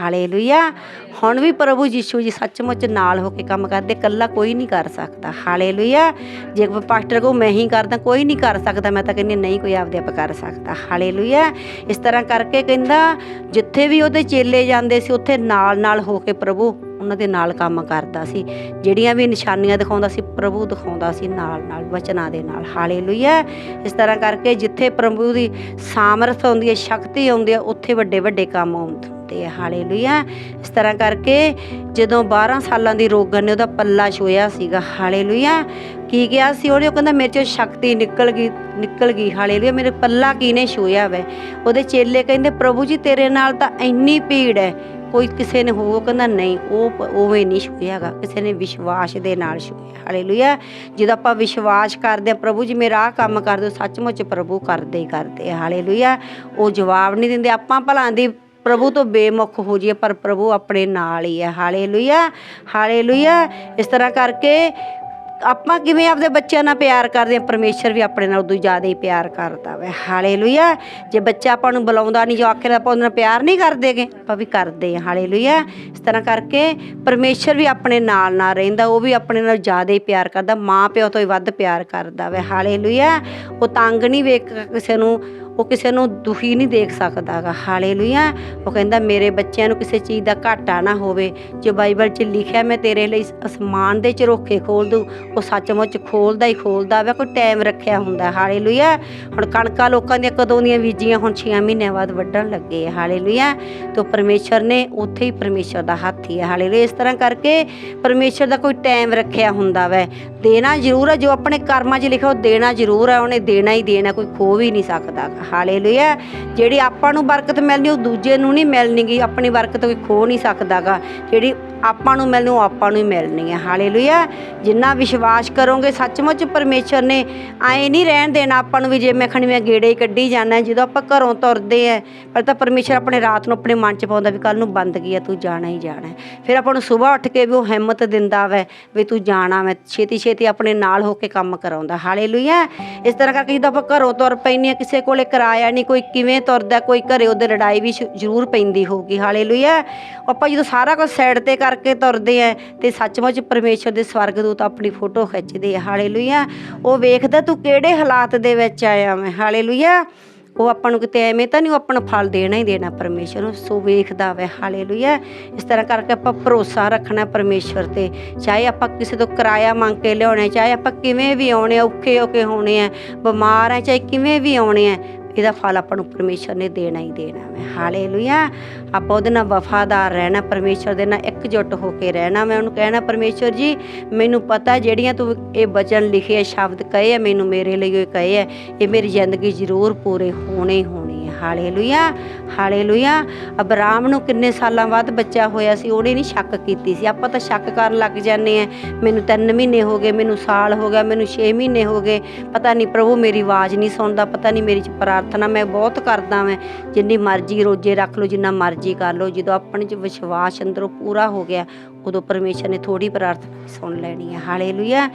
Hallelujah. ਹੁਣ ਵੀ ਪ੍ਰਭੂ ਯੀਸ਼ੂ ਜੀ ਸੱਚਮੁੱਚ ਨਾਲ ਹੋ ਕੇ ਕੰਮ ਕਰਦੇ ਕੱਲਾ ਕੋਈ ਨਹੀਂ ਕਰ ਸਕਦਾ। ਹਾਲੇਲੂਇਆ। ਜੇ ਕੋਈ ਪਾਸਟਰ ਕੋ ਮੈਂ ਹੀ ਕਰਦਾ, ਕੋਈ ਨਹੀਂ ਕਰ ਸਕਦਾ, ਮੈਂ ਤਾਂ ਕਹਿੰਦੀ ਨਹੀਂ, ਕੋਈ ਆਪਦੇ ਆਪ ਕਰ ਸਕਦਾ। ਹਾਲੇਲੂਇਆ। ਇਸ ਤਰ੍ਹਾਂ ਕਰਕੇ ਕਹਿੰਦਾ, ਜਿੱਥੇ ਵੀ ਉਹਦੇ ਚੇਲੇ ਜਾਂਦੇ ਸੀ, ਉੱਥੇ ਨਾਲ ਨਾਲ ਹੋ ਕੇ ਪ੍ਰਭੂ ਉਹਨਾਂ ਦੇ ਨਾਲ ਕੰਮ ਕਰਦਾ ਸੀ। ਜਿਹੜੀਆਂ ਵੀ ਨਿਸ਼ਾਨੀਆਂ ਦਿਖਾਉਂਦਾ ਸੀ, ਪ੍ਰਭੂ ਦਿਖਾਉਂਦਾ ਸੀ ਨਾਲ ਨਾਲ, ਵਚਨਾਂ ਦੇ ਨਾਲ। ਹਾਲੇਲੂਇਆ। ਇਸ ਤਰ੍ਹਾਂ ਕਰਕੇ ਜਿੱਥੇ ਪ੍ਰਭੂ ਦੀ ਸਾਮਰਥ ਆਉਂਦੀ ਹੈ, ਸ਼ਕਤੀ ਆਉਂਦੀ ਹੈ, ਉੱਥੇ ਵੱਡੇ ਵੱਡੇ ਕੰਮ ਹੁੰਦੇ ਆ, ਹਾਲੇਲੂਇਆ। ਇਸ ਤਰ੍ਹਾਂ ਕਰਕੇ ਜਦੋਂ 12 ਸਾਲਾਂ ਦੀ ਰੋਗਨ ਨੇ ਉਹਦਾ ਪੱਲਾ ਛੋਇਆ ਸੀਗਾ, ਹਾਲੇਲੂਇਆ। ਕੀ ਕਿਹਾ ਸੀ ਉਹਨੇ? ਉਹ ਕਹਿੰਦਾ, ਮੇਰੇ ਚੋਂ ਸ਼ਕਤੀ ਨਿਕਲ ਗਈ ਨਿਕਲ ਗਈ, ਹਾਲੇਲੂਇਆ। ਮੇਰੇ ਪੱਲਾ ਕਿਨੇ ਛੋਇਆ ਵੈ? ਉਹਦੇ ਚੇਲੇ ਕਹਿੰਦੇ, ਪ੍ਰਭੂ ਜੀ, ਤੇਰੇ ਨਾਲ ਤਾਂ ਇੰਨੀ ਭੀੜ ਹੈ, ਕੋਈ ਕਿਸੇ ਨੇ ਹੋ ਕਹਿੰਦਾ, ਨਹੀਂ, ਉਹ ਪ- ਉਵੇਂ ਨਹੀਂ ਛੂਇਆਗਾ ਕਿਸੇ ਨੇ ਵਿਸ਼ਵਾਸ ਦੇ ਨਾਲ ਛੂਇਆ ਹਾਲੇਲੂਇਆ। ਜਦੋਂ ਆਪਾਂ ਵਿਸ਼ਵਾਸ ਕਰਦੇ ਆ ਪ੍ਰਭੂ ਜੀ, ਮੇਰਾ ਆਹ ਕੰਮ ਕਰ ਦਿਓ, ਸੱਚਮੁੱਚ ਪ੍ਰਭੂ ਕਰਦੇ ਹੀ ਕਰਦੇ ਆ, ਹਾਲੇਲੂਇਆ। ਉਹ ਜਵਾਬ ਨਹੀਂ ਦਿੰਦੇ, ਆਪਾਂ ਭਲਾਂ ਦੀ ਪ੍ਰਭੂ ਤੋਂ ਬੇਮੁਖ ਹੋ ਜਾਈਏ, ਪਰ ਪ੍ਰਭੂ ਆਪਣੇ ਨਾਲ ਹੀ ਹੈ। Hallelujah hallelujah. ਇਸ ਤਰ੍ਹਾਂ ਕਰਕੇ ਆਪਾਂ ਕਿਵੇਂ ਆਪਦੇ ਬੱਚਿਆਂ ਨਾਲ ਪਿਆਰ ਕਰਦੇ ਆ ਪਰਮੇਸ਼ਰ ਵੀ ਆਪਣੇ ਨਾਲ ਉਦੋਂ ਜ਼ਿਆਦਾ ਹੀ ਪਿਆਰ ਕਰਦਾ ਵਾ। ਹਾਲੇਲੂਇਆ। ਜੇ ਬੱਚਾ ਆਪਾਂ ਨੂੰ ਬੁਲਾਉਂਦਾ ਨਹੀਂ, ਜੋ ਆਖਿਰ ਆਪਾਂ ਉਹਦੇ ਨਾਲ ਪਿਆਰ ਨਹੀਂ ਕਰਦੇਗੇ, ਆਪਾਂ ਵੀ ਕਰਦੇ ਆ ਹਾਲੇਲੂਇਆ। ਇਸ ਤਰ੍ਹਾਂ ਕਰਕੇ ਪਰਮੇਸ਼ਰ ਵੀ ਆਪਣੇ ਨਾਲ ਨਾਲ ਰਹਿੰਦਾ, ਉਹ ਵੀ ਆਪਣੇ ਨਾਲ ਜ਼ਿਆਦਾ ਹੀ ਪਿਆਰ ਕਰਦਾ। ਮਾਂ ਪਿਓ ਤੋਂ ਹੀ ਵੱਧ ਪਿਆਰ ਕਰਦਾ ਵਾ। ਹਾਲੇਲੂਇਆ। ਉਹ ਤੰਗ ਨਹੀਂ ਵੇਖ ਕਿਸੇ ਨੂੰ। ਉਹ ਕਿਸੇ ਨੂੰ ਦੁਖੀ ਨਹੀਂ ਦੇਖ ਸਕਦਾਗਾ। ਹਾਲੇਲੂਇਆ। ਉਹ ਕਹਿੰਦਾ, ਮੇਰੇ ਬੱਚਿਆਂ ਨੂੰ ਕਿਸੇ ਚੀਜ਼ ਦਾ ਘਾਟਾ ਨਾ ਹੋਵੇ। ਜੋ ਬਾਈਬਲ 'ਚ ਲਿਖਿਆ, ਮੈਂ ਤੇਰੇ ਲਈ ਅਸਮਾਨ ਦੇ ਚਰੋਖੇ ਖੋਲ ਦੂੰ। ਉਹ ਸੱਚਮੁੱਚ ਖੋਲਦਾ ਹੀ ਖੋਲਦਾ ਵਾ, ਕੋਈ ਟਾਈਮ ਰੱਖਿਆ ਹੁੰਦਾ। ਹਾਲੇਲੂਇਆ। ਹੁਣ ਕਣਕਾਂ ਲੋਕਾਂ ਦੀਆਂ ਕਦੋਂ ਦੀਆਂ ਬੀਜੀਆਂ, ਹੁਣ 6 ਮਹੀਨਿਆਂ ਬਾਅਦ ਵੱਢਣ ਲੱਗੇ ਆ। ਹਾਲੇਲੂਇਆ। ਤੋਂ ਪਰਮੇਸ਼ਰ ਨੇ ਉੱਥੇ ਹੀ ਪਰਮੇਸ਼ਰ ਦਾ ਹੱਥ ਹੀ ਹੈ ਹਾਲੇਲੂਇਆ। ਇਸ ਤਰ੍ਹਾਂ ਕਰਕੇ ਪਰਮੇਸ਼ਰ ਦਾ ਕੋਈ ਟਾਈਮ ਰੱਖਿਆ ਹੁੰਦਾ ਵੈ। ਦੇਣਾ ਜ਼ਰੂਰ ਹੈ ਜੋ ਆਪਣੇ ਕਰਮਾਂ 'ਚ ਲਿਖਿਆ, ਉਹ ਦੇਣਾ ਜ਼ਰੂਰ ਹੈ ਉਹਨੇ ਦੇਣਾ ਹੀ ਦੇਣਾ, ਕੋਈ ਖੋ ਵੀ ਨਹੀਂ ਸਕਦਾ ਹਾਲੇਲੂਇਆ। ਜਿਹੜੀ ਆਪਾਂ ਨੂੰ ਬਰਕਤ ਮਿਲਣੀ, ਉਹ ਦੂਜੇ ਨੂੰ ਨਹੀਂ ਮਿਲਣੀਗੀ ਆਪਣੀ ਬਰਕਤ ਕੋਈ ਖੋ ਨਹੀਂ ਸਕਦਾਗਾ। ਜਿਹੜੀ ਆਪਾਂ ਨੂੰ ਮਿਲਣੀ, ਉਹ ਆਪਾਂ ਨੂੰ ਹੀ ਮਿਲਣੀ ਹੈ ਹਾਲੇਲੂਇਆ। ਜਿੰਨਾ ਵਿਸ਼ਵਾਸ ਕਰੋਗੇ, ਸੱਚਮੁੱਚ ਪਰਮੇਸ਼ਰ ਨੇ ਐ ਨਹੀਂ ਰਹਿਣ ਦੇਣਾ ਆਪਾਂ ਨੂੰ ਵੀ ਜੇ ਮੈਂ ਖਣੀ ਮੈਂ ਗੇੜੇ ਹੀ ਕੱਢੀ ਜਾਣਾ, ਜਦੋਂ ਆਪਾਂ ਘਰੋਂ ਤੁਰਦੇ ਆ। ਪਰ ਤਾਂ ਪਰਮੇਸ਼ਰ ਆਪਣੇ ਰਾਤ ਨੂੰ ਆਪਣੇ ਮਨ 'ਚ ਪਾਉਂਦਾ ਵੀ ਕੱਲ ਨੂੰ ਬੰਦ ਗਿਆ ਤੂੰ ਜਾਣਾ ਹੀ ਜਾਣਾ। ਫਿਰ ਆਪਾਂ ਨੂੰ ਸਵੇਰ ਉੱਠ ਕੇ ਵੀ ਉਹ ਹਿੰਮਤ ਦਿੰਦਾ ਵੈ ਵੀ ਤੂੰ ਜਾਣਾ ਮੈਂ ਛੇਤੀ ਛੇਤੀ ਆਪਣੇ ਨਾਲ ਹੋ ਕੇ ਕੰਮ ਕਰਾਉਂਦਾ। ਹਾਲੇਲੂਇਆ। ਇਸ ਤਰ੍ਹਾਂ ਕਰਕੇ ਜਦੋਂ ਆਪਾਂ ਘਰੋਂ ਤੁਰ ਪੈਂਦੇ ਆ, ਕਿਸੇ ਕੋਲੇ ਕਿਰਾਇਆ ਨਹੀਂ, ਕੋਈ ਕਿਵੇਂ ਤੁਰਦਾ, ਕੋਈ ਘਰੇ ਉਹਦੇ ਲੜਾਈ ਵੀ ਸ਼- ਜ਼ਰੂਰ ਪੈਂਦੀ ਹੋਊਗੀ, ਹਾਲੇਲੂਇਆ। ਆਪਾਂ ਜਦੋਂ ਸਾਰਾ ਕੁਝ ਸਾਈਡ ਤੇ ਕਰਕੇ ਤੁਰਦੇ ਆ ਤੇ ਸੱਚਮੁੱਚ ਪਰਮੇਸ਼ਰ ਦੇ ਸਵਰਗਦੂਤ ਆਪਣੀ ਫੋਟੋ ਖਿੱਚਦੇ ਆ, ਹਾਲੇਲੂਇਆ। ਉਹ ਵੇਖਦਾ, ਤੂੰ ਕਿਹੜੇ ਹਾਲਾਤ ਦੇ ਵਿੱਚ ਆਇਆ ਮੈਂ ਹਾਲੇਲੂਇਆ। ਉਹ ਆਪਾਂ ਨੂੰ ਕਿਤੇ ਐਵੇਂ ਤਾਂ ਨਹੀਂ ਉਹ ਆਪਾਂ ਨੂੰ ਫਲ ਦੇਣਾ ਹੀ ਦੇਣਾ ਪਰਮੇਸ਼ਰ ਨੂੰ ਸੋ ਵੇਖਦਾ ਵੈ, ਹਾਲੇਲੂਇਆ। ਇਸ ਤਰ੍ਹਾਂ ਕਰਕੇ ਆਪਾਂ ਭਰੋਸਾ ਰੱਖਣਾ ਪਰਮੇਸ਼ਰ ਤੇ, ਚਾਹੇ ਆਪਾਂ ਕਿਸੇ ਤੋਂ ਕਿਰਾਇਆ ਮੰਗ ਕੇ ਲਿਆਉਣਾ, ਚਾਹੇ ਆਪਾਂ ਕਿਵੇਂ ਵੀ ਆਉਣੇ ਆ, ਔਖੇ ਹੋ ਕੇ ਹੋਣੇ ਆ, ਬਿਮਾਰ ਆ, ਚਾਹੇ ਕਿਵੇਂ ਵੀ ਆਉਣੇ ਆ ਇਹਦਾ ਫਲ ਆਪਾਂ ਨੂੰ ਪਰਮੇਸ਼ਰ ਨੇ ਦੇਣਾ ਹੀ ਦੇਣਾ ਹੈ। ਹਾਲੇਲੂਇਆ। ਆਪਾਂ ਉਹਦੇ ਨਾਲ ਵਫਾਦਾਰ ਰਹਿਣਾ, ਪਰਮੇਸ਼ਰ ਦੇ ਨਾਲ ਇਕਜੁੱਟ ਹੋ ਕੇ ਰਹਿਣਾ। ਮੈਂ ਉਹਨੂੰ ਕਹਿਣਾ, ਪਰਮੇਸ਼ਰ ਜੀ, ਮੈਨੂੰ ਪਤਾ ਜਿਹੜੀਆਂ ਤੂੰ ਇਹ ਬਚਨ ਲਿਖੇ ਸ਼ਬਦ ਕਹੇ ਆ ਮੈਨੂੰ ਮੇਰੇ ਲਈ ਉਹ ਕਹੇ ਆ ਇਹ ਮੇਰੀ ਜ਼ਿੰਦਗੀ ਜ਼ਰੂਰ ਪੂਰੇ ਹੋਣੇ ਹੀ ਹੋਣੇ। Hallelujah hallelujah. ਅਬਰਾਮ ਨੂੰ ਕਿੰਨੇ ਸਾਲਾਂ ਬਾਅਦ ਬੱਚਾ ਹੋਇਆ ਸੀ, ਉਹਨੇ ਨਹੀਂ ਸ਼ੱਕ ਕੀਤੀ ਸੀ। ਆਪਾਂ ਤਾਂ ਸ਼ੱਕ ਕਰਨ ਲੱਗ ਜਾਂਦੇ ਆ ਮੈਨੂੰ 3 ਮਹੀਨੇ ਹੋ ਗਏ, ਮੈਨੂੰ ਸਾਲ ਹੋ ਗਿਆ, ਮੈਨੂੰ 6 ਮਹੀਨੇ ਹੋ ਗਏ। ਪਤਾ ਨਹੀਂ ਪ੍ਰਭੂ, ਮੇਰੀ ਆਵਾਜ਼ ਨਹੀਂ ਸੁਣਦਾ, ਪਤਾ ਨਹੀਂ ਮੇਰੀ ਚ ਪ੍ਰਾਰਥਨਾ, ਮੈਂ ਬਹੁਤ ਕਰਦਾ ਮੈਂ ਜਿੰਨੀ ਮਰਜ਼ੀ ਰੋਜੇ ਰੱਖ ਲਓ, ਜਿੰਨਾ ਮਰਜ਼ੀ ਕਰ ਲਓ, ਜਦੋਂ ਆਪਣੇ ਚ ਵਿਸ਼ਵਾਸ ਅੰਦਰੋਂ ਪੂਰਾ ਹੋ ਗਿਆ, ਉਦੋਂ ਪਰਮੇਸ਼ਰ ਨੇ ਥੋੜੀ ਪ੍ਰਾਰਥਨਾ ਸੁਣ ਲੈਣੀ ਹੈ। ਹਾਲੇਲੂਇਆ।